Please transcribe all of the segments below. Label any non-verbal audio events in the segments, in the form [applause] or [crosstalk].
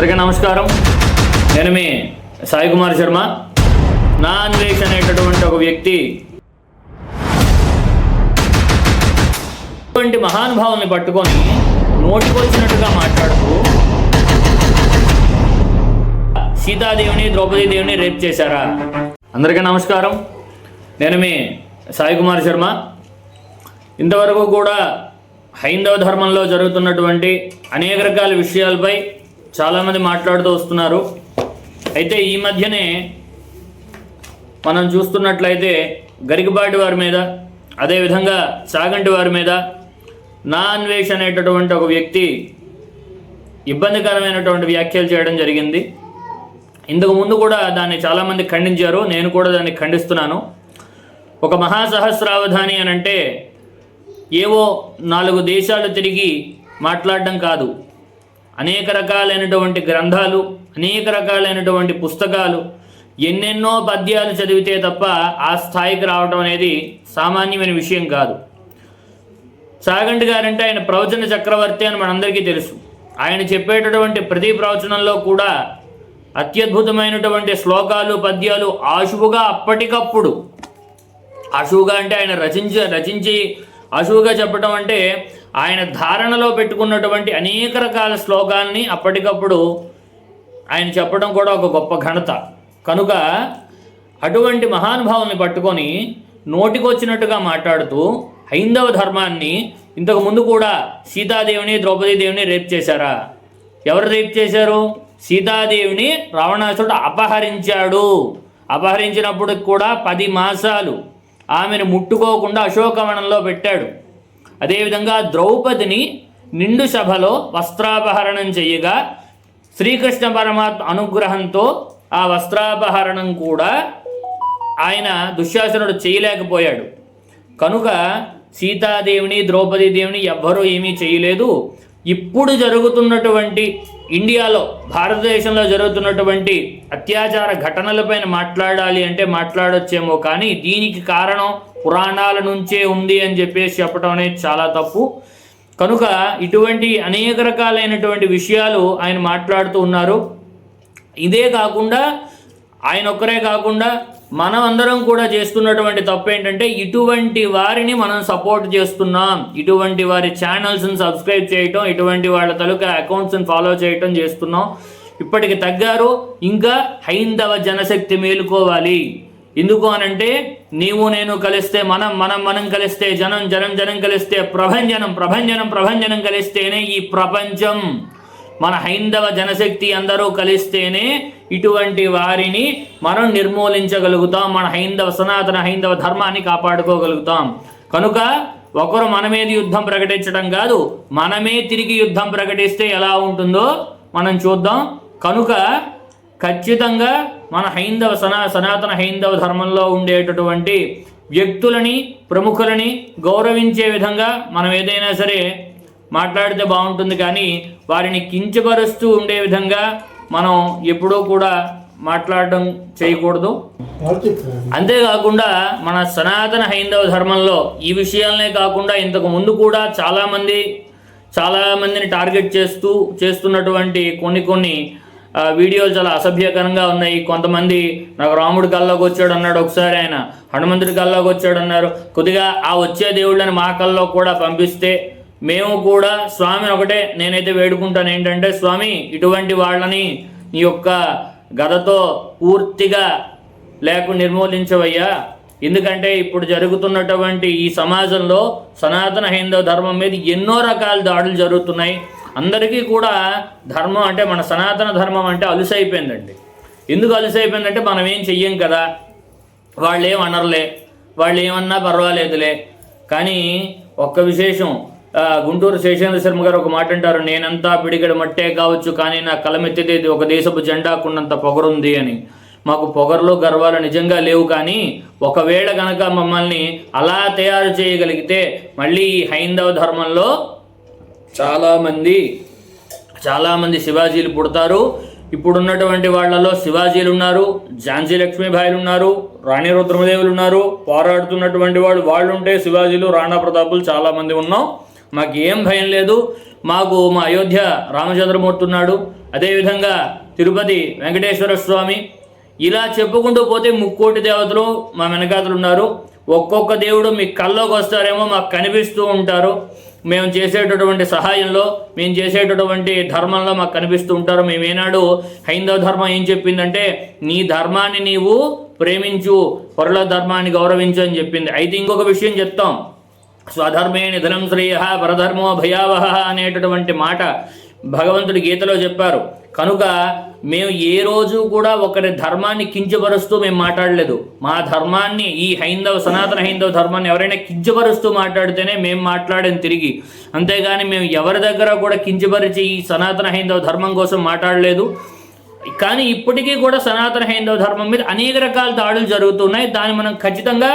అందరికీ నమస్కారం. నేను మీ సాయి కుమార్ శర్మ. నా అన్వేష్ అనేటటువంటి ఒక వ్యక్తి ఇటువంటి మహానుభావుల్ని పట్టుకొని నోటికొచ్చినట్టుగా మాట్లాడుతూ సీతాదేవిని ద్రౌపది దేవిని రేప్ చేశారా? అందరికీ నమస్కారం. నేను మీ సాయి కుమార్ శర్మ. ఇంతవరకు కూడా హైందవ ధర్మంలో జరుగుతున్నటువంటి అనేక రకాల విషయాలపై చాలామంది మాట్లాడుతూ వస్తున్నారు. అయితే ఈ మధ్యనే మనం చూస్తున్నట్లయితే గరికబాటి వారి మీద అదేవిధంగా చాగంటి వారి మీద నా వేష్ అనేటటువంటి ఒక వ్యక్తి ఇబ్బందికరమైనటువంటి వ్యాఖ్యలు చేయడం జరిగింది. ఇంతకు ముందు కూడా దాన్ని చాలామంది ఖండించారు. నేను కూడా దాన్ని ఖండిస్తున్నాను. ఒక మహాసహస్రావధాని అని అంటే ఏవో నాలుగు దేశాలు తిరిగి మాట్లాడడం కాదు. అనేక రకాలైనటువంటి గ్రంథాలు అనేక రకాలైనటువంటి పుస్తకాలు ఎన్నెన్నో పద్యాలు చదివితే తప్ప ఆ స్థాయికి రావడం అనేది సామాన్యమైన విషయం కాదు. సాగంటి గారంటే ఆయన ప్రవచన చక్రవర్తి అని మనందరికీ తెలుసు. ఆయన చెప్పేటటువంటి ప్రతి ప్రవచనంలో కూడా అత్యద్భుతమైనటువంటి శ్లోకాలు పద్యాలు ఆశువుగా అప్పటికప్పుడు ఆశువుగా అంటే ఆయన రచించి రచించి అశువుగా చెప్పడం అంటే ఆయన ధారణలో పెట్టుకున్నటువంటి అనేక రకాల శ్లోకాన్ని అప్పటికప్పుడు ఆయన చెప్పడం కూడా ఒక గొప్ప ఘనత. కనుక అటువంటి మహానుభావుల్ని పట్టుకొని నోటికొచ్చినట్టుగా మాట్లాడుతూ హైందవ ధర్మాన్ని ఇంతకు ముందు కూడా సీతాదేవిని ద్రౌపదీదేవిని రేప్ చేశారా? ఎవరు రేప్ చేశారు? సీతాదేవిని రావణాసుడు అపహరించాడు. అపహరించినప్పుడు కూడా పది మాసాలు ఆమెను ముట్టుకోకుండా అశోకవనంలో పెట్టాడు. అదేవిధంగా ద్రౌపదిని నిండు సభలో వస్త్రాపహరణం చేయగా శ్రీకృష్ణ పరమాత్మ అనుగ్రహంతో ఆ వస్త్రాపహరణం కూడా ఆయన దుశ్శాసనుడు చేయలేకపోయాడు. కనుక సీతాదేవిని ద్రౌపదీదేవిని ఎవ్వరూ ఏమీ చేయలేదు. ఇప్పుడు జరుగుతున్నటువంటి ఇండియాలో భారతదేశంలో జరుగుతున్నటువంటి అత్యాచార ఘటనలపైన మాట్లాడాలి అంటే మాట్లాడొచ్చేమో కానీ దీనికి కారణం పురాణాల నుంచే ఉంది అని చెప్పేసి చెప్పడం అనేది చాలా తప్పు. కనుక ఇటువంటి అనేక రకాలైనటువంటి విషయాలు ఆయన మాట్లాడుతూ ఉన్నారు. ఇదే కాకుండా ఆయన ఒక్కరే కాకుండా మనం అందరం కూడా చేస్తున్నటువంటి తప్పు ఏంటంటే ఇటువంటి వారిని మనం సపోర్ట్ చేస్తున్నాం. ఇటువంటి వారి ఛానల్స్ని సబ్స్క్రైబ్ చేయటం ఇటువంటి వాళ్ళ తాలూకా అకౌంట్స్ని ఫాలో చేయటం చేస్తున్నాం. ఇప్పటికి తగ్గారు. ఇంకా హైందవ జనశక్తి మేలుకోవాలి. ఎందుకు అనంటే నీవు నేను కలిస్తే మనం మనం మనం కలిస్తే జనం జనం జనం కలిస్తే ప్రభంజనం ప్రభంజనం ప్రభంజనం కలిస్తేనే ఈ ప్రపంచం. మన హైందవ జనశక్తి అందరూ కలిస్తేనే ఇటువంటి వారిని మనం నిర్మూలించగలుగుతాం మన హైందవ సనాతన హైందవ ధర్మాన్ని కాపాడుకోగలుగుతాం. కనుక ఒకరు మనమేది యుద్ధం ప్రకటించడం కాదు మనమే తిరిగి యుద్ధం ప్రకటిస్తే ఎలా ఉంటుందో మనం చూద్దాం. కనుక ఖచ్చితంగా మన హైందవ సనా సనాతన హైందవ ధర్మంలో ఉండేటటువంటి వ్యక్తులని ప్రముఖులని గౌరవించే విధంగా మనం ఏదైనా సరే మాట్లాడితే బాగుంటుంది కానీ వారిని కించపరుస్తూ ఉండే విధంగా మనం ఎప్పుడూ కూడా మాట్లాడడం చేయకూడదు. అంతేకాకుండా మన సనాతన హైందవ ధర్మంలో ఈ విషయాలనే కాకుండా ఇంతకు ముందు కూడా చాలామంది చాలామందిని టార్గెట్ చేస్తూ చేస్తున్నటువంటి కొన్ని కొన్ని వీడియోలు చాలా అసభ్యకరంగా ఉన్నాయి. కొంతమంది నాకు రాముడి కల్లోకి వచ్చాడు అన్నాడు ఒకసారి ఆయన హనుమంతుడి కల్లోకి వచ్చాడు అన్నారు. కొద్దిగా ఆ వచ్చే దేవుళ్ళని మా కల్లో కూడా పంపిస్తే మేము కూడా స్వామి ఒకటే నేనైతే వేడుకుంటాను. ఏంటంటే స్వామి ఇటువంటి వాళ్ళని నీ యొక్క గదతో పూర్తిగా లేకుండా నిర్మూలించవయ్యా. ఎందుకంటే ఇప్పుడు జరుగుతున్నటువంటి ఈ సమాజంలో సనాతన హైందవ ధర్మం మీద ఎన్నో రకాల దాడులు జరుగుతున్నాయి. అందరికీ కూడా ధర్మం అంటే మన సనాతన ధర్మం అంటే అలుసైపోయిందండి. ఎందుకు అలుసైపోయిందంటే మనం ఏం చెయ్యం కదా? వాళ్ళు ఏం అనరులే. వాళ్ళు ఏమన్నా పర్వాలేదులే. కానీ ఒక్క విశేషం గుంటూరు శేషేంద్ర శర్మ గారు ఒక మాట అంటారు నేనంతా పిడిగడ మట్టే కావచ్చు కానీ నా కలమెత్తితే ఒక దేశపు జెండాకున్నంత పొగరుంది అని. మాకు పొగరులో గర్వాలు నిజంగా లేవు కానీ ఒకవేళ గనక మమ్మల్ని అలా తయారు చేయగలిగితే మళ్ళీ ఈ హైందవ ధర్మంలో చాలామంది చాలామంది శివాజీలు పుడతారు. ఇప్పుడున్నటువంటి వాళ్ళలో శివాజీలు ఉన్నారు ఝాన్సీ లక్ష్మీబాయిలు ఉన్నారు రాణి రుద్రమదేవులు ఉన్నారు. పోరాడుతున్నటువంటి వాళ్ళు వాళ్ళు ఉంటే శివాజీలు రాణా ప్రతాపులు చాలామంది ఉన్నాం. మాకు ఏం భయం లేదు. మాకు మా అయోధ్య రామచంద్రమూర్తి ఉన్నాడు. అదేవిధంగా తిరుపతి వెంకటేశ్వర స్వామి. ఇలా చెప్పుకుంటూ పోతే ముక్కోటి దేవతలు మా వెనకాతలు ఉన్నారు. ఒక్కొక్క దేవుడు మీ కల్లోకి వస్తారేమో మాకు కనిపిస్తూ ఉంటారు. మేము చేసేటటువంటి సహాయంలో మేము చేసేటటువంటి ధర్మంలో మాకు కనిపిస్తూ ఉంటారు. మేము ఏనాడు హైందవ ధర్మం ఏం చెప్పిందంటే నీ ధర్మాన్ని నీవు ప్రేమించు పరుల ధర్మాన్ని గౌరవించు అని చెప్పింది. అయితే ఇంకొక విషయం చెప్తాం. స్వధర్మే నిధనం శ్రేయ పరధర్మో భయావహ అనేటటువంటి మాట భగవంతుడి గీతలో చెప్పారు. కనుక మేము ఏ రోజు కూడా ఒకరి ధర్మాన్ని కించపరుస్తూ మేము మాట్లాడలేదు. మా ధర్మాన్ని ఈ హైందవ సనాతన హైందవ ధర్మాన్ని ఎవరైనా కించపరుస్తూ మాట్లాడితేనే మేము మాట్లాడాం తిరిగి. అంతేగాని మేము ఎవరి దగ్గర కూడా కించపరిచి ఈ సనాతన హైందవ ధర్మం కోసం మాట్లాడలేదు. కానీ ఇప్పటికీ కూడా సనాతన హైందవ ధర్మం మీద అనేక రకాల దాడులు జరుగుతున్నాయి. దాన్ని మనం ఖచ్చితంగా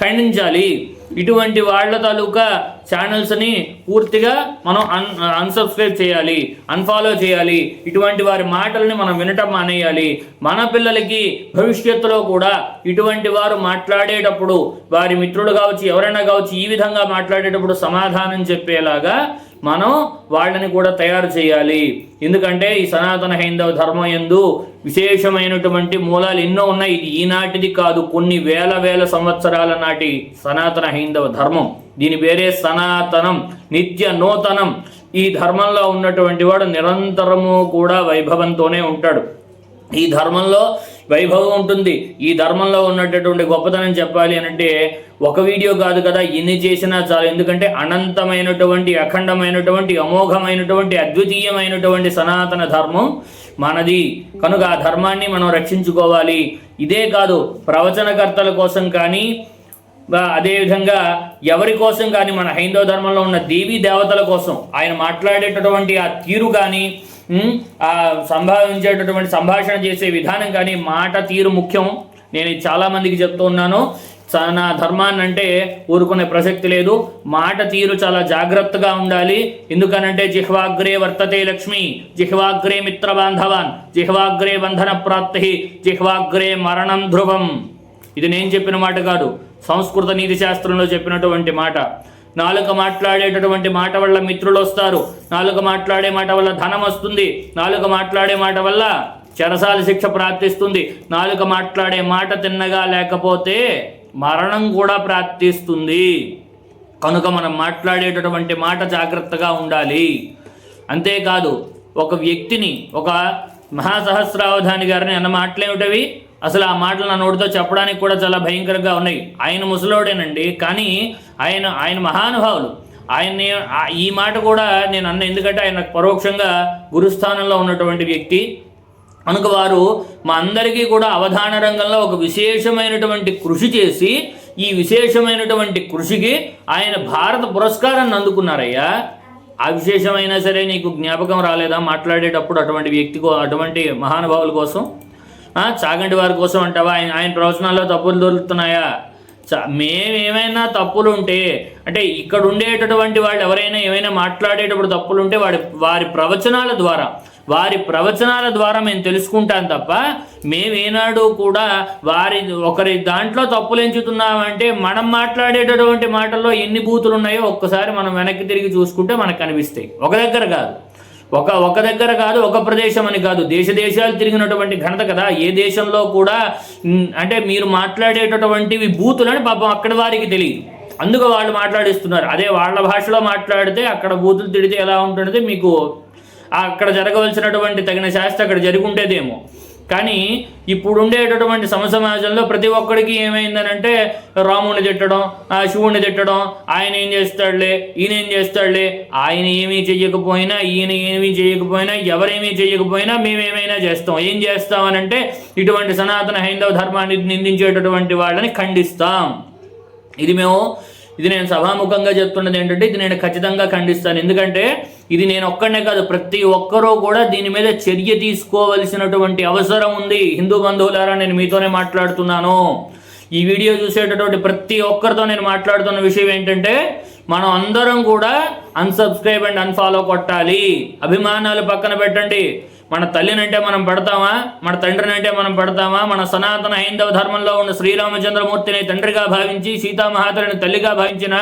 ఖండించాలి. ఇటువంటి వాళ్ళ తాలూకా ఛానల్స్ని పూర్తిగా మనం అన్ అన్సబ్స్క్రైబ్ చేయాలి అన్ఫాలో చేయాలి. ఇటువంటి వారి మాటల్ని మనం వినటం మానేయాలి. మన పిల్లలకి భవిష్యత్తులో కూడా ఇటువంటి వారు మాట్లాడేటప్పుడు వారి మిత్రుడు కావచ్చు ఎవరైనా కావచ్చు ఈ విధంగా మాట్లాడేటప్పుడు సమాధానం చెప్పేలాగా మనం వాళ్ళని కూడా తయారు చేయాలి. ఎందుకంటే ఈ సనాతన హైందవ ధర్మం ఎందు విశేషమైనటువంటి మూలాలు ఎన్నో ఉన్నాయి. ఇది ఈనాటిది కాదు. కొన్ని వేల వేల సంవత్సరాల నాటి సనాతన హైందవ ధర్మం. దీని పేరే సనాతనం. నిత్య నూతనం. ఈ ధర్మంలో ఉన్నటువంటి వాడు నిరంతరము కూడా వైభవంతోనే ఉంటాడు. ఈ ధర్మంలో వైభవం ఉంటుంది. ఈ ధర్మంలో ఉన్నటువంటి గొప్పతనం చెప్పాలి అని అంటే ఒక వీడియో కాదు కదా ఎన్ని చేసినా చాలు. ఎందుకంటే అనంతమైనటువంటి అఖండమైనటువంటి అమోఘమైనటువంటి అద్వితీయమైనటువంటి సనాతన ధర్మం మనది. కనుక ఆ ధర్మాన్ని మనం రక్షించుకోవాలి. ఇదే కాదు ప్రవచనకర్తల కోసం కానీ అదేవిధంగా ఎవరి కోసం కానీ మన హైందవ ధర్మంలో ఉన్న దేవీ దేవతల కోసం ఆయన మాట్లాడేటటువంటి ఆ తీరు కానీ సంభావించేటటువంటి సంభాషణ చేసే విధానం కానీ మాట తీరు ముఖ్యం. నేను చాలా మందికి చెప్తూ ఉన్నాను. నా ధర్మాన్ని అంటే ఊరుకునే ప్రసక్తి లేదు. మాట తీరు చాలా జాగ్రత్తగా ఉండాలి. ఎందుకనంటే జిహ్వాగ్రే వర్తతే లక్ష్మి జిహ్వాగ్రే మిత్ర బాంధవాన్ జిహ్వాగ్రే బంధన ప్రాప్తి జిహ్వాగ్రే మరణం ధ్రువం. ఇది నేను చెప్పిన మాట కాదు. సంస్కృత నీతి శాస్త్రంలో చెప్పినటువంటి మాట. నాలుక మాట్లాడేటటువంటి మాట వల్ల మిత్రులు వస్తారు. నాలుక మాట్లాడే మాట వల్ల ధనం వస్తుంది. నాలుక మాట్లాడే మాట వల్ల చెరసాల శిక్ష ప్రాప్తిస్తుంది. నాలుక మాట్లాడే మాట తిన్నగా లేకపోతే మరణం కూడా ప్రాప్తిస్తుంది. కనుక మనం మాట్లాడేటటువంటి మాట జాగ్రత్తగా ఉండాలి. అంతేకాదు ఒక వ్యక్తిని ఒక మహాసహస్రావధాని గారిని అన్న మాటలేమిటవి? అసలు ఆ మాటలు నా నోటితో చెప్పడానికి కూడా చాలా భయంకరంగా ఉన్నాయి. ఆయన ముసలోడేనండి కానీ ఆయన ఆయన మహానుభావులు. ఆయన్ని ఈ మాట కూడా నేను అన్న ఎందుకంటే ఆయన పరోక్షంగా గురుస్థానంలో ఉన్నటువంటి వ్యక్తి. కనుక వారు మా అందరికీ కూడా అవధాన రంగంలో ఒక విశేషమైనటువంటి కృషి చేసి ఈ విశేషమైనటువంటి కృషికి ఆయన భారత పురస్కారాన్ని అందుకున్నారయ్యా. ఆ విశేషమైనా సరే నీకు జ్ఞాపకం రాలేదా మాట్లాడేటప్పుడు అటువంటి వ్యక్తి అటువంటి మహానుభావుల కోసం? చాగంటి వారి కోసం అంటావా? ఆయన ఆయన ప్రవచనాల్లో తప్పులు దొరుకుతున్నాయా? మేమేమైనా తప్పులు ఉంటే అంటే ఇక్కడ ఉండేటటువంటి వాళ్ళు ఎవరైనా ఏమైనా మాట్లాడేటప్పుడు తప్పులు ఉంటే వాడి వారి ప్రవచనాల ద్వారా వారి ప్రవచనాల ద్వారా మేము తెలుసుకుంటాం తప్ప మేమేనాడు కూడా వారి ఒకరి దాంట్లో తప్పులు ఎంచుతున్నామంటే మనం మాట్లాడేటటువంటి మాటల్లో ఎన్ని బూతులు ఉన్నాయో ఒక్కసారి మనం వెనక్కి తిరిగి చూసుకుంటే మనకు కనిపిస్తాయి. ఒక దగ్గర కాదు. ఒక ఒక దగ్గర కాదు ఒక ప్రదేశం అని కాదు. దేశ దేశాలు తిరిగినటువంటి ఘనత కదా. ఏ దేశంలో కూడా అంటే మీరు మాట్లాడేటటువంటివి బూతులని పాపం అక్కడ వారికి తెలియదు. అందుకు వాళ్ళు మాట్లాడిస్తున్నారు. అదే వాళ్ళ భాషలో మాట్లాడితే అక్కడ బూతులు తిడితే ఎలా ఉంటుంది మీకు అక్కడ జరగవలసినటువంటి తగిన శాస్త్ర అక్కడ జరిగి ఉండేదేమో. కానీ ఇప్పుడు ఉండేటటువంటి సమసమాజంలో ప్రతి ఒక్కడికి ఏమైందనంటే రాముని తిట్టడం ఆ శివుణ్ణి తిట్టడం ఆయన ఏం చేస్తాడులే ఈయన ఏం చేస్తాడులే ఆయన ఏమీ చెయ్యకపోయినా ఈయన ఏమీ చేయకపోయినా ఎవరేమీ చేయకపోయినా మేమేమైనా చేస్తాం. ఏం చేస్తామనంటే ఇటువంటి సనాతన హైందవ ధర్మాన్ని నిందించేటటువంటి వాళ్ళని ఖండిస్తాం. ఇది మేము ఇది నేను సభాముఖంగా చెప్తున్నది ఏంటంటే ఇది నేను ఖచ్చితంగా ఖండిస్తాను. ఎందుకంటే ఇది నేను ఒక్కడనే కాదు ప్రతి ఒక్కరూ కూడా దీని మీద చర్య తీసుకోవలసినటువంటి అవసరం ఉంది. హిందూ బంధువులారా నేను మీతోనే మాట్లాడుతున్నాను. ఈ వీడియో చూసేటటువంటి ప్రతి ఒక్కరితో నేను మాట్లాడుతున్న విషయం ఏంటంటే మనం అందరం కూడా అన్సబ్స్క్రైబ్ అండ్ అన్ఫాలో కొట్టాలి. అభిమానాలు పక్కన పెట్టండి. మన తల్లినంటే మనం పడతామా? మన తండ్రినంటే మనం పడతామా? మన సనాతన హైందవ ధర్మంలో ఉన్న శ్రీరామచంద్రమూర్తిని తండ్రిగా భావించి సీతామహాతరిని తల్లిగా భావించిన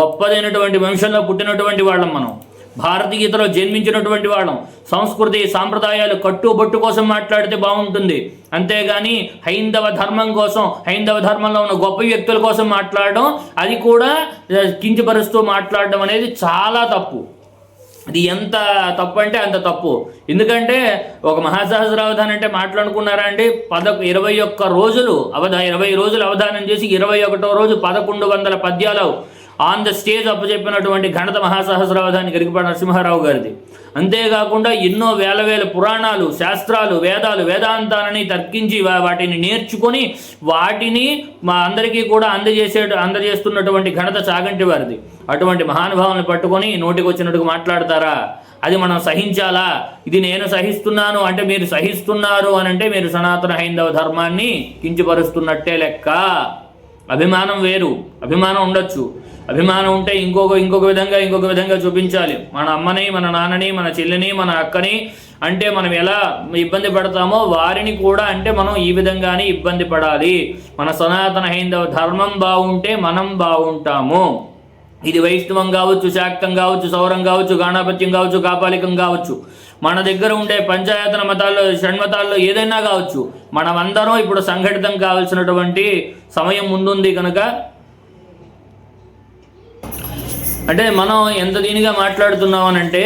గొప్పదైనటువంటి వంశంలో పుట్టినటువంటి వాళ్ళం మనం. భారతీయతలో జన్మించినటువంటి వాళ్ళం. సంస్కృతి సాంప్రదాయాలు కట్టుబొట్టు కోసం మాట్లాడితే బాగుంటుంది. అంతేగాని హైందవ ధర్మం కోసం హైందవ ధర్మంలో ఉన్న గొప్ప వ్యక్తుల కోసం మాట్లాడడం అది కూడా కించపరుస్తూ మాట్లాడడం అనేది చాలా తప్పు. అది ఎంత తప్పు అంటే అంత తప్పు. ఎందుకంటే ఒక మహాసహస్రావధానం అంటే మాట్లాడుకున్నారా అండి? పద ఇరవై ఒక్క రోజులు అవధా ఇరవై రోజులు అవధానం చేసి ఇరవై ఒకటో రోజు పదకొండు వందల పద్యాలు ఆన్ ద స్టేజ్ అప్పచెప్పినటువంటి ఘనత మహాసహస్రావధాని గరికపాటి నరసింహారావు గారిది. అంతేకాకుండా ఎన్నో వేల వేల పురాణాలు శాస్త్రాలు వేదాలు వేదాంతాలని తర్కించి వాటిని నేర్చుకొని వాటిని మా అందరికీ కూడా అందజేసే అందజేస్తున్నటువంటి ఘనత చాగంటి వారిది. అటువంటి మహానుభావులను పట్టుకొని నోటికి వచ్చినట్టుగా మాట్లాడతారా? అది మనం సహించాలా? ఇది నేను సహిస్తున్నాను అంటే మీరు సహిస్తున్నారు అని అంటే మీరు సనాతన హైందవ ధర్మాన్ని కించపరుస్తున్నట్టే లెక్క. అభిమానం వేరు. అభిమానం ఉండొచ్చు. అభిమానం ఉంటే ఇంకొక ఇంకొక విధంగా ఇంకొక విధంగా చూపించాలి. మన అమ్మని మన నాన్నని మన చెల్లిని మన అక్కని అంటే మనం ఎలా ఇబ్బంది పడతామో వారిని కూడా అంటే మనం ఈ విధంగానే ఇబ్బంది పడాలి. మన సనాతన హైందవ ధర్మం బాగుంటే మనం బాగుంటాము. ఇది వైష్ణవం కావచ్చు శాక్తం కావచ్చు సౌరం కావచ్చు గాణాపత్యం కావచ్చు కాపాలికం కావచ్చు. మన దగ్గర ఉండే పంచాయతన మతాల్లో షణ్మతాల్లో ఏదైనా కావచ్చు. మనమందరం ఇప్పుడు సంఘటితం కావాల్సినటువంటి సమయం ముందుంది కనుక అంటే మనం ఎంత దీనిగా మాట్లాడుతున్నాం అని అంటే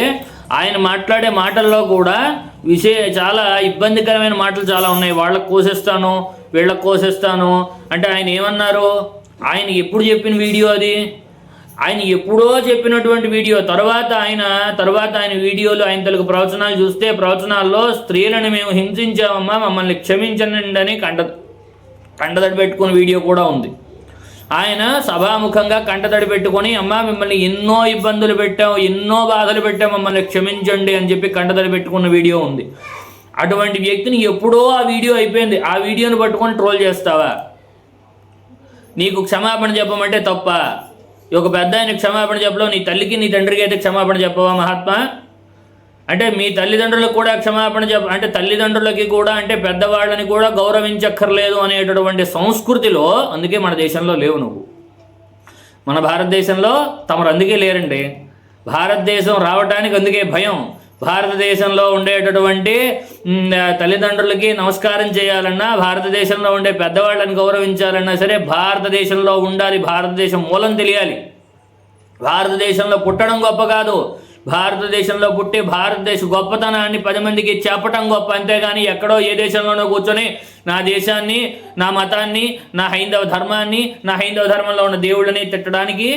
ఆయన మాట్లాడే మాటల్లో కూడా విషయ చాలా ఇబ్బందికరమైన మాటలు చాలా ఉన్నాయి. వాళ్ళకు కోసేస్తాను వీళ్ళకు కోసేస్తాను. అంటే ఆయన ఏమన్నారు? ఆయన ఎప్పుడు చెప్పిన వీడియో అది? ఆయన ఎప్పుడో చెప్పినటువంటి వీడియో. తర్వాత ఆయన తర్వాత ఆయన వీడియోలు ఆయన తెలుగు ప్రవచనాలు చూస్తే ప్రవచనాల్లో స్త్రీలను మేము హింసించామమ్మా మమ్మల్ని క్షమించనండి అని కండ కండదడి పెట్టుకున్న వీడియో కూడా ఉంది. ఆయన సభాముఖంగా కంటతడి పెట్టుకొని అమ్మ మిమ్మల్ని ఎన్నో ఇబ్బందులు పెట్టాం ఎన్నో బాధలు పెట్టాం మమ్మల్ని క్షమించండి అని చెప్పి కంటతడి పెట్టుకున్న వీడియో ఉంది. అటువంటి వ్యక్తిని ఎప్పుడో ఆ వీడియో అయిపోయింది. ఆ వీడియోని పట్టుకొని ట్రోల్ చేస్తావా? నీకు క్షమాపణ చెప్పమంటే తప్ప. ఒక పెద్ద ఆయన క్షమాపణ చెప్పలో నీ తల్లికి నీ తండ్రికి అయితే క్షమాపణ చెప్పవా మహాత్మా? అంటే మీ తల్లిదండ్రులకు కూడా క్షమాపణ చెప్ప అంటే తల్లిదండ్రులకి కూడా అంటే పెద్దవాళ్ళని కూడా గౌరవించక్కర్లేదు అనేటటువంటి సంస్కృతిలో అందుకే మన దేశంలో లేవు నువ్వు. మన భారతదేశంలో తమరు అందుకే లేరండి. భారతదేశం రావటానికి అందుకే భయం. భారతదేశంలో ఉండేటటువంటి తల్లిదండ్రులకి నమస్కారం చేయాలన్నా భారతదేశంలో ఉండే పెద్దవాళ్ళని గౌరవించాలన్నా సరే భారతదేశంలో ఉండాలి. భారతదేశం మూలం తెలియాలి. భారతదేశంలో పుట్టడం గొప్ప కాదు. భారతదేశంలో పుట్టి భారతదేశ గొప్పతనాన్ని పది మందికి చెప్పటం గొప్ప. అంతేగాని ఎక్కడో ఏ దేశంలోనో కూర్చొని నా దేశాన్ని నా మతాన్ని నా హైందవ ధర్మాన్ని నా హైందవ ధర్మంలో ఉన్న దేవుళ్ళని తిట్టడానికి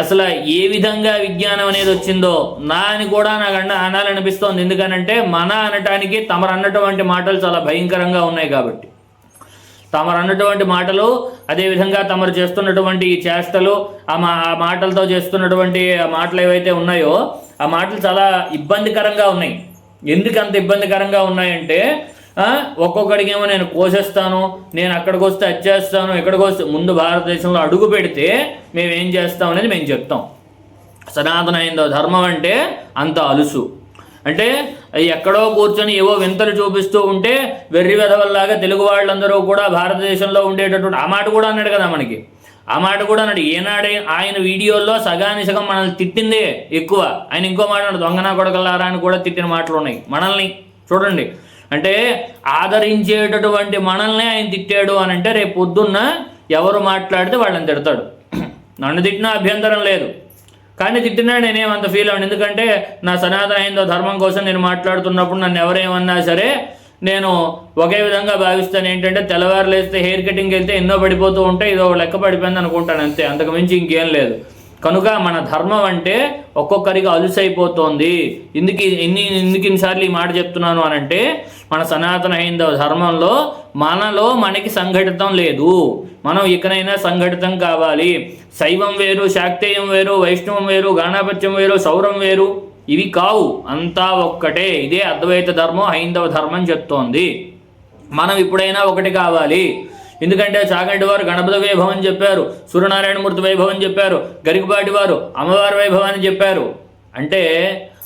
అసలు ఏ విధంగా విజ్ఞానం అనేది వచ్చిందో నా అని కూడా నాకు అన్న అనాలనిపిస్తోంది. ఎందుకనంటే మన అనటానికి తమరు అన్నటువంటి మాటలు చాలా భయంకరంగా ఉన్నాయి కాబట్టి. తమరు అన్నటువంటి మాటలు అదేవిధంగా తమరు చేస్తున్నటువంటి ఈ చేష్టలు ఆ మా ఆ మాటలతో చేస్తున్నటువంటి ఆ మాటలు ఏవైతే ఉన్నాయో ఆ మాటలు చాలా ఇబ్బందికరంగా ఉన్నాయి. ఎందుకు అంత ఇబ్బందికరంగా ఉన్నాయంటే ఒక్కొక్కడికేమో నేను కోసేస్తాను నేను అక్కడికి వస్తే అది చేస్తాను ఎక్కడికి వస్తే ముందు భారతదేశంలో అడుగు పెడితే మేము ఏం చేస్తాం అనేది మేము చెప్తాం. సనాతన ధర్మం అంటే అంత అలుసు. అంటే ఎక్కడో కూర్చొని ఏవో వింతలు చూపిస్తూ ఉంటే వెర్రి వెధవల్లాగా తెలుగు వాళ్ళందరూ కూడా భారతదేశంలో ఉండేటటువంటి ఆ మాట కూడా అన్నాడు కదా మనకి. ఆ మాట కూడా అన్నాడు. ఏనాడే ఆయన వీడియోల్లో సగాని సగం మనల్ని తిట్టిందే ఎక్కువ. ఆయన ఇంకో మాట అన్నాడు దొంగనా కొడకల్లారా అని కూడా తిట్టిన మాటలు ఉన్నాయి. మనల్ని చూడండి. అంటే ఆదరించేటటువంటి మనల్ని ఆయన తిట్టాడు అని అంటే రేపు పొద్దున్న ఎవరు మాట్లాడితే వాళ్ళని తిడతాడు. [clears throat] నన్ను తిట్టినా అభ్యంతరం లేదు. కానీ తిట్టినా నేనేమంత అంత ఫీల్ అవ్వను. ఎందుకంటే నా సనాతన హైందవ ధర్మం కోసం నేను మాట్లాడుతున్నప్పుడు నన్ను ఎవరేమన్నా సరే నేను ఒకే విధంగా భావిస్తాను. ఏంటంటే తెల్లవారు లేస్తే హెయిర్ కటింగ్కి వెళ్తే ఎన్నో పడిపోతూ ఉంటే ఇదో లెక్క పడిపోయింది అనుకుంటాను అంతే. అంతకు మించి ఇంకేం లేదు. కనుక మన ధర్మం అంటే ఒక్కొక్కరికి అలుసైపోతోంది. ఇందుకు ఎన్ని ఎందుకు ఇన్నిసార్లు ఈ మాట చెప్తున్నాను అని అంటే మన సనాతన హైందవ ధర్మంలో మనలో మనకి సంఘటితం లేదు. మనం ఇకనైనా సంఘటితం కావాలి. శైవం వేరు శాక్తేయం వేరు వైష్ణవం వేరు గాణాపత్యం వేరు సౌరం వేరు. ఇవి కావు. అంతా ఒక్కటే. ఇదే అద్వైత ధర్మం హైందవ ధర్మం చెప్తోంది. మనం ఇప్పుడైనా ఒకటి కావాలి. ఎందుకంటే చాగంటి వారు గణపతి వైభవం అని చెప్పారు సూర్యనారాయణమూర్తి వైభవం అని చెప్పారు గరికపాటి వారు అమ్మవారి వైభవం అని చెప్పారు. అంటే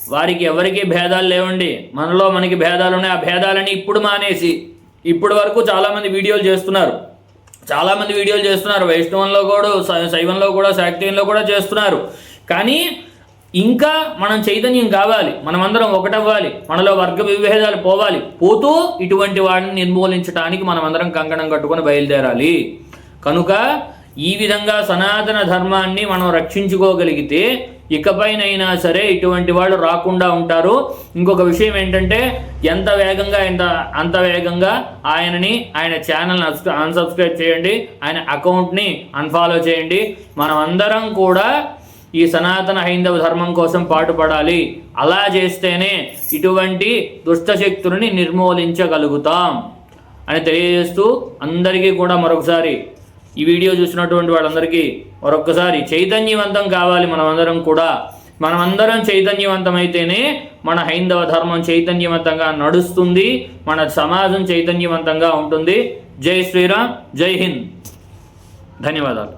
వారికి ఎవరికి భేదాలు లేవండి. మనలో మనకి భేదాలు ఉన్నాయి. ఆ భేదాలని ఇప్పుడు మానేసి ఇప్పుడు వరకు చాలామంది వీడియోలు చేస్తున్నారు. చాలామంది వీడియోలు చేస్తున్నారు. వైష్ణవంలో కూడా శైవంలో కూడా శాక్తీయంలో కూడా చేస్తున్నారు. కానీ ఇంకా మనం చైతన్యం కావాలి. మనమందరం ఒకటవ్వాలి. మనలో వర్గ విభేదాలు పోవాలి. పోతూ ఇటువంటి వాడిని నిర్మూలించడానికి మనమందరం కంకణం కట్టుకొని బయలుదేరాలి. కనుక ఈ విధంగా సనాతన ధర్మాన్ని మనం రక్షించుకోగలిగితే ఇకపైనైనా సరే ఇటువంటి వాళ్ళు రాకుండా ఉంటారు. ఇంకొక విషయం ఏంటంటే ఎంత వేగంగా ఎంత అంత వేగంగా ఆయనని ఆయన ఛానల్ని అన్సబ్స్క్రైబ్ చేయండి ఆయన అకౌంట్ని అన్ఫాలో చేయండి. మనం అందరం కూడా ఈ సనాతన హైందవ ధర్మం కోసం పాటుపడాలి. అలా చేస్తేనే ఇటువంటి దుష్టశక్తులని నిర్మూలించగలుగుతాం అని తెలియజేస్తూ అందరికీ కూడా మరొకసారి ఈ వీడియో చూసినటువంటి వాళ్ళందరికీ మరొక్కసారి చైతన్యవంతం కావాలి మనమందరం కూడా. మనమందరం చైతన్యవంతమైతేనే మన హైందవ ధర్మం చైతన్యవంతంగా నడుస్తుంది. మన సమాజం చైతన్యవంతంగా ఉంటుంది. జై శ్రీరామ్ జై హింద్. ధన్యవాదాలు.